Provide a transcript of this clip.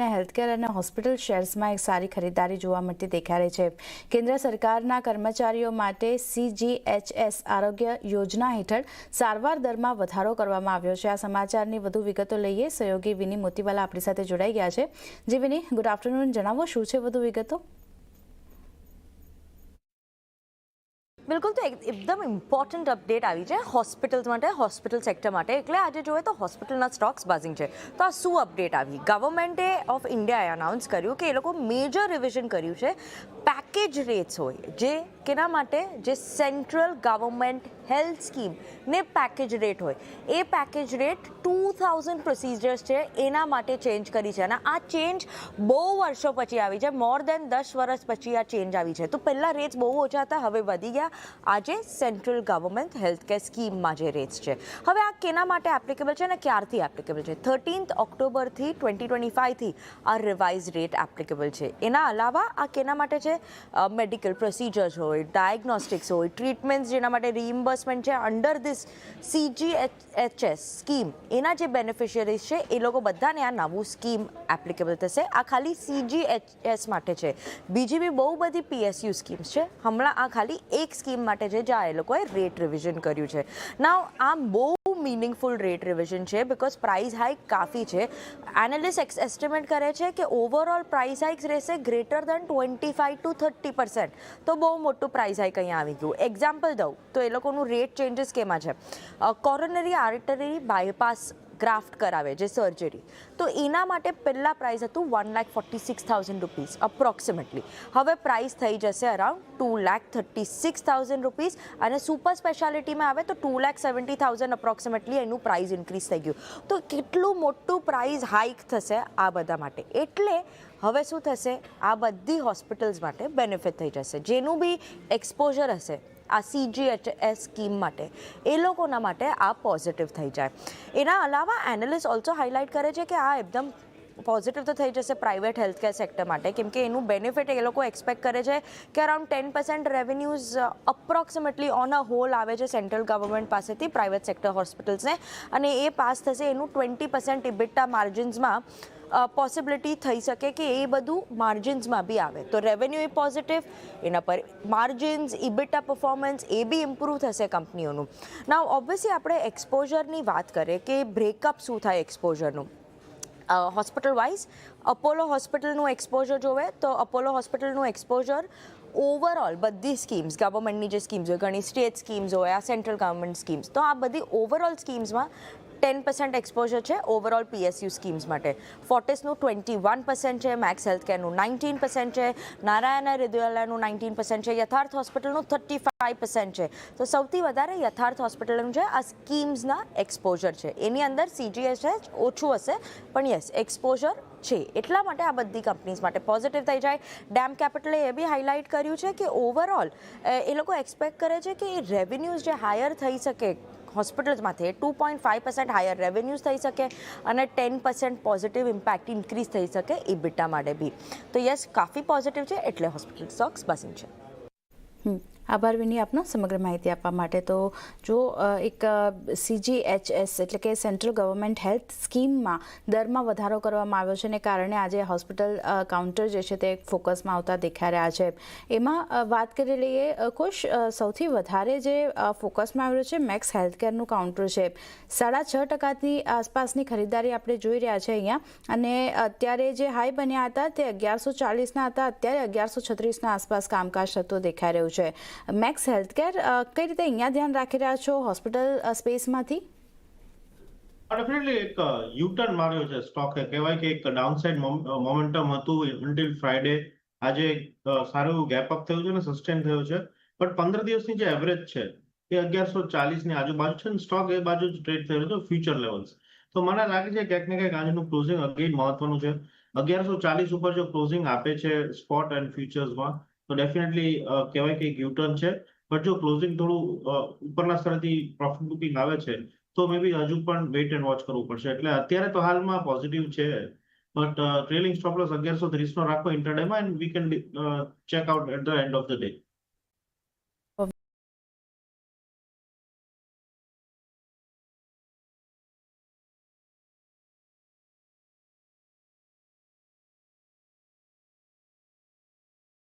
લઈને હેલ્થકેર અને હોસ્પિટલ શેર્સમાં એક સારી ખરીદારી જોવા મળતી દેખાઈ રહી છે. કેન્દ્ર સરકારના કર્મચારીઓ માટે સીજીએચએસ આરોગ્ય યોજના હેઠળ સારવાર દરમાં વધારો કરવામાં આવ્યો છે. આ સમાચારની વધુ વિગતો લઈએ. સહયોગી વિની મોતીવાલા આપણી સાથે જોડાઈ ગયા છે. જે વિની ગુડ આફ્ટરનૂન જણાવો, શું છે વધુ વિગતો? બિલકુલ, તો એક- એકદમ ઇમ્પોર્ટન્ટ અપડેટ આવી છે હોસ્પિટલ્સ માટે હોસ્પિટલ સેક્ટર માટે. એટલે આજે જોઈએ તો હોસ્પિટલના સ્ટોક્સ બાઝિંગ છે. તો આ શું અપડેટ આવી? ગવર્મેન્ટે ઓફ ઇન્ડિયાએ અનાઉન્સ કર્યું કે એ લોકો મેજર રિવિઝન કર્યું છે. પેકેજ રેટ્સ હોય, જે કેના માટે? જે સેન્ટ્રલ ગવર્મેન્ટ હેલ્થ સ્કીમ ને પેકેજ રેટ હોય. એ package rate two thousand procedures છે, એના માટે ચેન્જ કરી છે. અને આ ચેન્જ બહુ વર્ષો પછી આવી છે મોર દેન દસ વર્ષ પછી આ ચેન્જ આવી છે. તો પહેલાં રેટ્સ બહુ ઓછા હતા, હવે વધી ગયા. આજે સેન્ટ્રલ ગવર્મેન્ટ હેલ્થ કેર સ્કીમમાં જે રેટ્સ છે. હવે આ કેના માટે એપ્લિકેબલ છે અને ક્યારથી એપ્લિકેબલ છે? થર્ટીન્થ ઓક્ટોબરથી ટ્વેન્ટી ટ્વેન્ટી ફાઇવથી આ રિવાઇઝ રેટ એપ્લિકેબલ છે. એના અલાવા આ કેના માટે છે? મેડિકલ પ્રોસિજર્સ હોય ડાયગ્નોસ્ટિક્સ હોય ટ્રીટમેન્ટ્સ જેના માટે રીઇમ્બર્સમેન્ટ છે અંડર ધીસ સીજીએચએસ સ્કીમ એના જે બેનિફિશિયરીઝ છે, એ લોકો બધાને આ નવું સ્કીમ એપ્લિકેબલ થશે. આ ખાલી સીજીએચએસ માટે છે. બીજી બી બહુ બધી પીએસયુ સ્કીમ્સ છે. હમણાં આ ખાલી એક સ્કીમ માટે છે, જ્યાં એ લોકોએ રેટ રિવિઝન કર્યું છે. ના આ બહુ મિનિંગફુલ રેટ રિવિઝન છે બિકોઝ પ્રાઇસ હાઇક કાફી છે. એનાલિસ્ટ એસ્ટિમેટ કરે છે કે ઓવરઓલ પ્રાઇસ હાઇક રહેશે greater than twenty five to thirty percent તો બહુ મોટું પ્રાઇસ હાઇક અહીંયા આવી ગયું. એક્ઝામ્પલ દઉં. તો એ લોકોનું રેટ ચેન્જીસ કેમાં છે? કોરોનરી આર્ટરી બાયપાસ ગ્રાફ્ટ કરાવે જે સર્જરી તો એના માટે પહેલાં પ્રાઇસ હતું one lakh forty six thousand rupees approximately હવે પ્રાઇસ થઈ જશે around two lakh thirty six thousand rupees અને સુપર સ્પેશિયાલિટીમાં આવે તો two lakh seventy thousand approximately એનું પ્રાઇસ ઇન્ક્રીઝ થઈ ગયું. તો કેટલું મોટું પ્રાઇસ હાઇક થશે આ બધા માટે? એટલે હવે શું થશે? આ બધી હોસ્પિટલ્સ માટે બેનિફિટ થઈ જશે. જેનું બી એક્સપોઝર હશે આ સીજીએચએસ સ્કીમ માટે. એ લોકોના માટે આ પોઝિટિવ થઈ જાય. એના અલાવા એનાલિસ્ટ ઓલ્સો હાઇલાઇટ કરે છે કે આ એકદમ પોઝિટિવ તો થઈ જશે પ્રાઇવેટ હેલ્થકેર સેક્ટર માટે, કેમ કે એનું બેનિફિટ એ લોકો એક્સપેક્ટ કરે છે કે around ten percent revenues approximately on a whole આવે છે સેન્ટ્રલ ગવર્મેન્ટ પાસેથી પ્રાઇવેટ સેક્ટર હોસ્પિટલ્સને અને એ પાસ થશે, એનું ટ્વેન્ટી પર્સન્ટ ઇબિટા માર્જિન્સમાં પોસિબિલિટી થઈ શકે કે એ બધું માર્જિન્સમાં બી આવે. તો રેવન્યુ એ પોઝિટિવ એના પર માર્જિન્સ ઇબિટા પરફોર્મન્સ એ બી ઇમ્પ્રૂવ થશે કંપનીઓનું. ના ઓબ્વિયસલી આપણે એક્સપોઝરની વાત કરીએ કે બ્રેકઅપ શું થાય એક્સપોઝરનું હોસ્પિટલ વાઇઝ અપોલો હોસ્પિટલનું એક્સપોઝર જોવે તો અપોલો હોસ્પિટલનું એક્સપોઝર ઓવરઓલ બધી સ્કીમ્સ ગવર્મેન્ટની જે સ્કીમ્સ હોય ઘણી સ્ટેટ સ્કીમ્સ હોય, આ સેન્ટ્રલ ગવર્મેન્ટ સ્કીમ્સ તો આ બધી ઓવરઓલ સ્કીમ્સમાં ટેન પર્સન્ટ એક્સપોઝર છે ઓવરઓલ પીએસયુ સ્કીમ્સ માટે. ફોર્ટિસનું ટ્વેન્ટી વન પર્સન્ટ છે મેક્સ હેલ્થ કેરનું નાઇન્ટીન પર્સન્ટ છે નારાયણ હૃદયાલયનું નાઇન્ટીન પર્સન્ટ છે યથાર્થ હોસ્પિટલનું થર્ટી ફાઇવ પર્સન્ટ છે. તો સૌથી વધારે યથાર્થ હોસ્પિટલનું છે આ સ્કીમ્સના એક્સપોઝર છે. એની અંદર સીજીએચએચ ઓછું હશે, પણ યસ એક્સપોઝર છે. એટલા માટે આ બધી કંપનીઝ માટે પોઝિટિવ થઈ જાય. ડેમ કેપિટલે એ બી હાઇલાઇટ કર્યું છે કે ઓવરઓલ એ લોકો એક્સપેક્ટ કરે છે કે રેવન્યુઝ જે હાયર થઈ શકે હોસ્પિટલ્સમાંથી two point five percent higher revenues થઈ શકે અને ten percent positive impact increase થઈ શકે એ બીટા માટે બી તો યસ, કાફી પોઝિટિવ છે એટલે હોસ્પિટલ સ્ટોક્સ બસિંગ છે. આભાર વિની આપનો સમગ્ર માહિતી આપવા માટે. તો જો એક સીજીએચએસ એટલે કે સેન્ટ્રલ ગવર્મેન્ટ હેલ્થ સ્કીમમાં દરમાં વધારો કરવામાં આવ્યો છે ને કારણે આજે હોસ્પિટલ કાઉન્ટર જે છે તે ફોકસમાં આવતા દેખાઈ રહ્યા છે. એમાં વાત કરી લઈએ કુશ સૌથી વધારે જે ફોકસમાં આવ્યો છે મેક્સ હેલ્થકેરનું કાઉન્ટર છે. સાડા છ ટકાની આસપાસની ખરીદારી આપણે જોઈ રહ્યા છે અહીંયા અને અત્યારે જે હાઈ બન્યા હતા તે અગિયારસો ચાલીસના હતા. અત્યારે અગિયારસો છત્રીસના આસપાસ કામકાજ થતો દેખાઈ રહ્યું છે. મેક્સ હેલ્થકેર કેર કઈ રીતે અહીંયા ધ્યાન રાખી રહ્યા છો હોસ્પિટલ સ્પેસમાંથી? ડેફિનેટલી એક યુટર્ન માર્યો છે સ્ટોકે કહેવાય કે એક ડાઉનસાઇડ મોમેન્ટમ હતું ઇન્ટિલ ફ્રાઈડે આજે સારું એવું ગેપ અપ થયું છે અને સસ્ટેન થયું છે. બટ પંદર દિવસની જે એવરેજ છે એ અગિયારસો ચાલીસની આજુબાજુ છે સ્ટોક એ બાજુ જ ટ્રેડ થયેલો છે ફ્યુચર લેવલ્સ તો મને લાગે છે ક્યાંક ને ક્યાંક આજનું ક્લોઝિંગ અગેન મહત્વનું છે. અગિયારસો ચાલીસ ઉપર જો ક્લોઝિંગ આપે છે સ્પોટ એન્ડ ફ્યુચર્સમાં તો ડેફિનેટલી કહેવાય કે એક યુટર્ન છે. બટ જો ક્લોઝિંગ થોડું ઉપરના સ્તરેથી પ્રોફિટ બુકિંગ આવે છે, તો મે બી હજુ પણ વેઇટ એન્ડ વોચ કરવું પડશે. એટલે અત્યારે તો હાલમાં પોઝિટિવ છે. બટ ટ્રેલિંગ સ્ટોપ લોસ અગિયારસો ત્રીસ નો રાખો ઇન્ટરડેમાં and we can check out at the end of the day